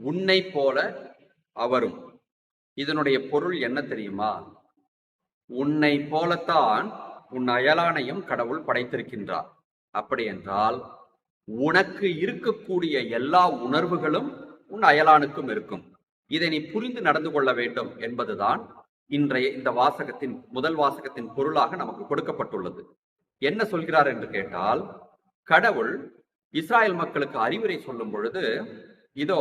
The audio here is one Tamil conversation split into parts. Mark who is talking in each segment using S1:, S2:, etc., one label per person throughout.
S1: உன்னை போல அவரும். இதனுடைய பொருள் என்ன தெரியுமா? உன்னை போலத்தான் உன் அயலானையும் கடவுள் படைத்திருக்கின்றார். அப்படி என்றால் உனக்கு இருக்கக்கூடிய எல்லா உணர்வுகளும் உன் அயலானுக்கும் இருக்கும். இதை நீ புரிந்து நடந்து கொள்ள வேண்டும் என்பதுதான் இன்றைய இந்த வாசகத்தின் முதல் வாசகத்தின் பொருளாக நமக்கு கொடுக்கப்பட்டுள்ளது. என்ன சொல்கிறார் என்று கேட்டால் கடவுள் இஸ்ராயல் மக்களுக்கு அறிவுரை சொல்லும் பொழுது இதோ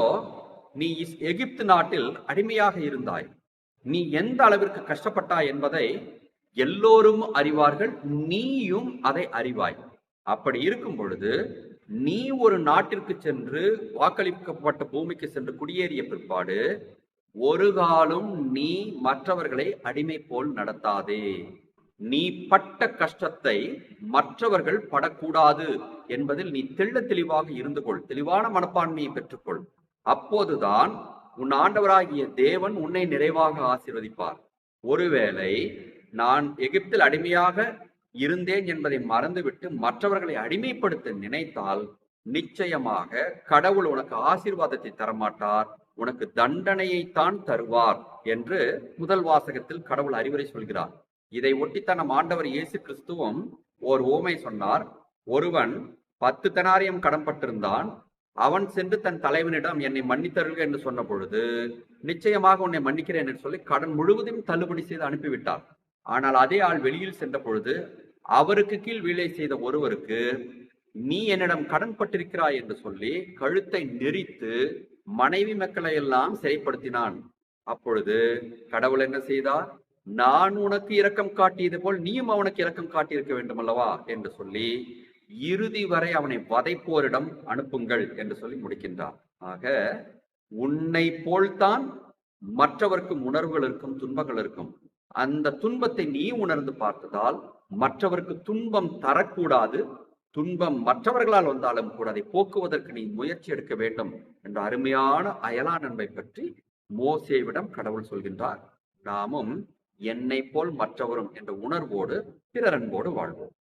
S1: நீ எகிப்து நாட்டில் அடிமையாக இருந்தாய். நீ எந்த அளவிற்கு கஷ்டப்பட்டாய் என்பதை எல்லோரும் அறிவார்கள் நீயும் அதை அறிவாய். அப்படி இருக்கும் பொழுது நீ ஒரு நாட்டிற்கு சென்று வாக்களிக்கப்பட்ட பூமிக்கு சென்று குடியேறிய பிற்பாடு ஒரு காலம் நீ மற்றவர்களை அடிமை போல் நடத்தாதே. நீ பட்ட கஷ்டத்தை மற்றவர்கள் படக்கூடாது என்பதில் நீ தெள்ள தெளிவாக இருந்து கொள். தெளிவான மனப்பான்மையை பெற்றுக்கொள். அப்போதுதான் உன் ஆண்டவராகிய தேவன் உன்னை நிறைவாக ஆசிர்வதிப்பார். ஒருவேளை நான் எகிப்தில் அடிமையாக இருந்தேன் என்பதை மறந்துவிட்டு மற்றவர்களை அடிமைப்படுத்த நினைத்தால் நிச்சயமாக கடவுள் உனக்கு ஆசீர்வாதத்தை தரமாட்டார் உனக்கு தண்டனையைத்தான் தருவார் என்று முதல் வாசகத்தில் கடவுள் அறிவுரை சொல்கிறார். இதை ஒட்டித்தான் நம் ஆண்டவர் இயேசு கிறிஸ்துவும் ஓர் ஓமை சொன்னார். ஒருவன் பத்து தெனாரியம் கடன்பட்டிருந்தான் அவன் சென்று தன் தலைவனிடம் என்னை மன்னித்தருள்க என்று சொன்ன பொழுது நிச்சயமாக உன்னை மன்னிக்கிறேன் என்று சொல்லி கடன் முழுவதும் தள்ளுபடி செய்து அனுப்பிவிட்டார் ஆனால் அதே ஆள் வெளியில் சென்ற பொழுது அவருக்கு கீழ் வேலை செய்த ஒருவருக்கு நீ என்னிடம் கடன் பட்டிருக்கிறாய் என்று சொல்லி கழுத்தை நெரித்து மனைவி மக்களை எல்லாம் சிறைப்படுத்தினான். அப்பொழுது கடவுள் என்ன செய்தார் நான் உனக்கு இரக்கம் காட்டியது போல் நீயும் அவனுக்கு இரக்கம் காட்டியிருக்க வேண்டும் அல்லவா என்று சொல்லி இறுதி வரை அவனை வதைப்போரிடம் அனுப்புங்கள் என்று சொல்லி முடிக்கின்றார் ஆக உன்னை போல்தான் மற்றவர்க்கும் உணர்வுகள் இருக்கும் துன்பங்கள் இருக்கும் அந்த துன்பத்தை நீ உணர்ந்து பார்த்ததால் மற்றவருக்கு துன்பம் தரக்கூடாது துன்பம் மற்றவர்களால் வந்தாலும் கூட அதை போக்குவதற்கு நீ முயற்சி எடுக்க வேண்டும் என்ற அருமையான அயலா நன்மை பற்றி மோசேவிடம் கடவுள் சொல்கின்றார். நாமும் என்னை போல் மற்றவரும் என்ற உணர்வோடு பிறரன்போடு வாழ்வோம்.